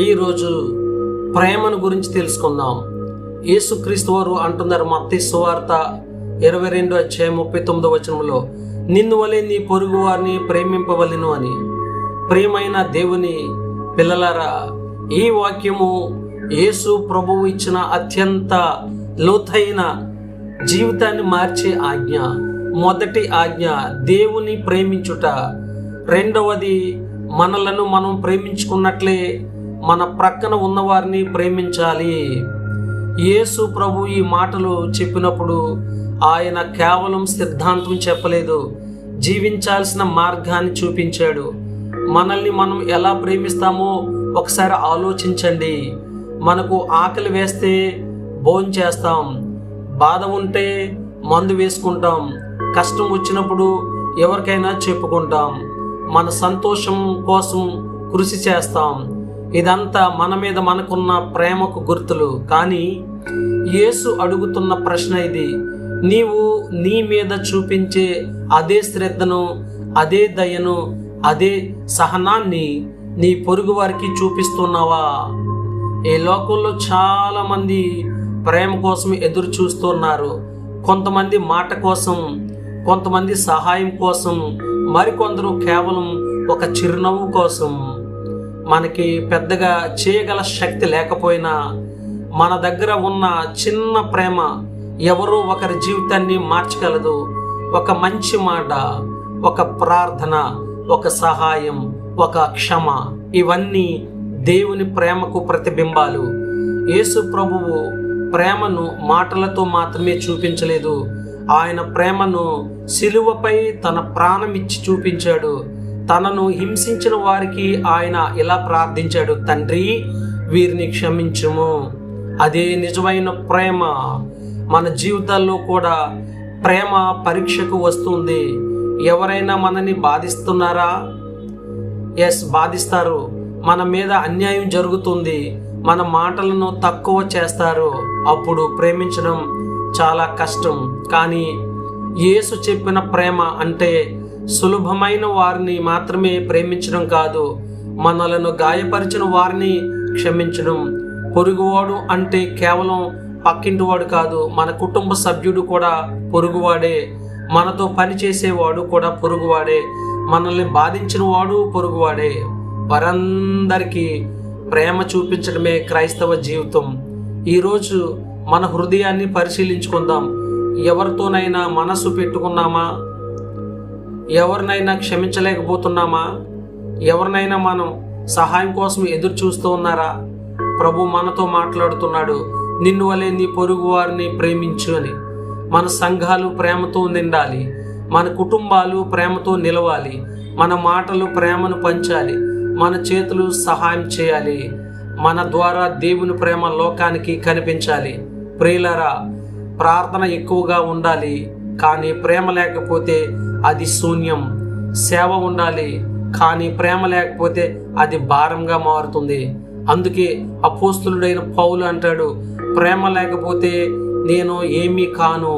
ఈరోజు ప్రేమను గురించి తెలుసుకుందాం. యేసుక్రీస్తు వారు అంటున్నారు మత్తి సువార్త ఇరవై రెండు అధ్యాయం ముప్పై తొమ్మిదో వచనంలో నిన్ను వలె నీ పొరుగు వారిని ప్రేమింపవలను అని. ప్రేమైన దేవుని పిల్లలారా ఈ వాక్యము యేసు ప్రభువు ఇచ్చిన అత్యంత లోతైన జీవితాన్ని మార్చే ఆజ్ఞ మొదటి ఆజ్ఞ దేవుని ప్రేమించుట. రెండవది మనలను మనం ప్రేమించుకున్నట్లే మన ప్రక్కన ఉన్నవారిని ప్రేమించాలి. యేసు ప్రభు ఈ మాటలు చెప్పినప్పుడు ఆయన కేవలం సిద్ధాంతం చెప్పలేదు. జీవించాల్సిన మార్గాన్ని చూపించాడు. మనల్ని మనం ఎలా ప్రేమిస్తామో ఒకసారి ఆలోచించండి. మనకు ఆకలి వేస్తే భోజనం చేస్తాం. బాధ ఉంటే మందు వేసుకుంటాం. కష్టం వచ్చినప్పుడు ఎవరికైనా చెప్పుకుంటాం. మన సంతోషం కోసం కృషి చేస్తాం. ఇదంతా మన మీద మనకున్న ప్రేమకు గుర్తులు. కానీ యేసు అడుగుతున్న ప్రశ్న ఇది. నీవు నీ మీద చూపించే అదే శ్రద్ధను అదే దయను అదే సహనాన్ని నీ పొరుగు వారికి చూపిస్తున్నావా? ఈ లోకంలో చాలామంది ప్రేమ కోసం ఎదురు చూస్తున్నారు. కొంతమంది మాట కోసం కొంతమంది సహాయం కోసం మరికొందరు కేవలం ఒక చిరునవ్వు కోసం. మనకి పెద్దగా చేయగల శక్తి లేకపోయినా మన దగ్గర ఉన్న చిన్న ప్రేమ ఎవరో ఒకరి జీవితాన్ని మార్చగలదు. ఒక మంచి మాట ఒక ప్రార్థన ఒక సహాయం ఒక క్షమ ఇవన్నీ దేవుని ప్రేమకు ప్రతిబింబాలు. యేసు ప్రభువు ప్రేమను మాటలతో మాత్రమే చూపించలేదు. ఆయన ప్రేమను సిలువపై తన ప్రాణం ఇచ్చి చూపించాడు. తనను హింసించిన వారికి ఆయన ఇలా ప్రార్థించాడు తండ్రి వీరిని క్షమించము. అదే నిజమైన ప్రేమ. మన జీవితాల్లో కూడా ప్రేమ పరీక్షకు వస్తుంది. ఎవరైనా మనని బాధిస్తున్నారా? ఎస్ బాధిస్తారు. మన మీద అన్యాయం జరుగుతుంది. మన మాటలను తక్కువ చేస్తారు. అప్పుడు ప్రేమించడం చాలా కష్టం. కానీ యేసు చెప్పిన ప్రేమ అంటే సులభమైన వారిని మాత్రమే ప్రేమించడం కాదు మనలను గాయపరిచిన వారిని క్షమించడం. పొరుగువాడు అంటే కేవలం పక్కింటివాడు కాదు మన కుటుంబ సభ్యుడు కూడా పొరుగువాడే. మనతో పనిచేసేవాడు కూడా పొరుగువాడే. మనల్ని బాధించిన వాడు పొరుగువాడే. వారందరికీ ప్రేమ చూపించడమే క్రైస్తవ జీవితం. ఈరోజు మన హృదయాన్ని పరిశీలించుకుందాం. ఎవరితోనైనా మనసు పెట్టుకున్నామా? ఎవరినైనా క్షమించలేకపోతున్నామా? ఎవరినైనా మనం సహాయం కోసం ఎదురు చూస్తూ ఉన్నారా? ప్రభు మనతో మాట్లాడుతున్నాడు నిన్ను వలె నీ పొరుగు వారిని ప్రేమించు అని. మన సంఘాలు ప్రేమతో నిండాలి మన కుటుంబాలు ప్రేమతో నిలవాలి మన మాటలు ప్రేమను పంచాలి మన చేతులు సహాయం చేయాలి మన ద్వారా దేవుని ప్రేమ లోకానికి కనిపించాలి. ప్రియులరా ప్రార్థన ఎక్కువగా ఉండాలి కానీ ప్రేమ లేకపోతే అది శూన్యం. సేవ ఉండాలి కానీ ప్రేమ లేకపోతే అది భారంగా మారుతుంది. అందుకే అపోస్తులుడైన పౌలు అంటాడు ప్రేమ లేకపోతే నేను ఏమీ కాను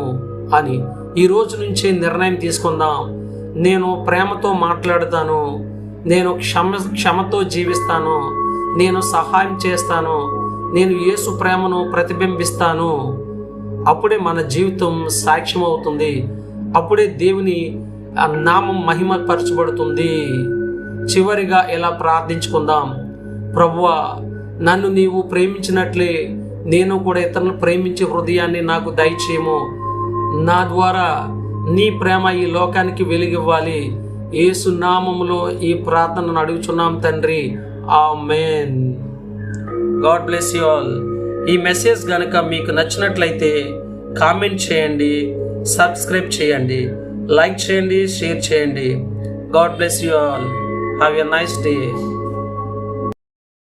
అని. ఈ రోజు నుంచి నిర్ణయం తీసుకుందాం. నేను ప్రేమతో మాట్లాడతాను నేను క్షమ క్షమతో జీవిస్తాను నేను సహాయం చేస్తాను నేను యేసు ప్రేమను ప్రతిబింబిస్తాను. అప్పుడే మన జీవితం సాక్ష్యం అవుతుంది అప్పుడే దేవుని నామం మహిమపరచబడుతుంది. చివరిగా ఎలా ప్రార్థించుకుందాం? ప్రభువా నన్ను నీవు ప్రేమించినట్లే నేను కూడా ఇతరులను ప్రేమించే హృదయాన్ని నాకు దయచేయము. నా ద్వారా నీ ప్రేమ ఈ లోకానికి వెలిగివ్వాలి. ఏసు నామములో ఈ ప్రార్థనను అడుగుచున్నాం తండ్రి. Amen God bless you all. ఈ మెసేజ్ గనక మీకు నచ్చినట్లయితే కామెంట్ చేయండి సబ్స్క్రైబ్ చేయండి లైక్ చేయండి షేర్ చేయండి. God bless you all. Have a nice day.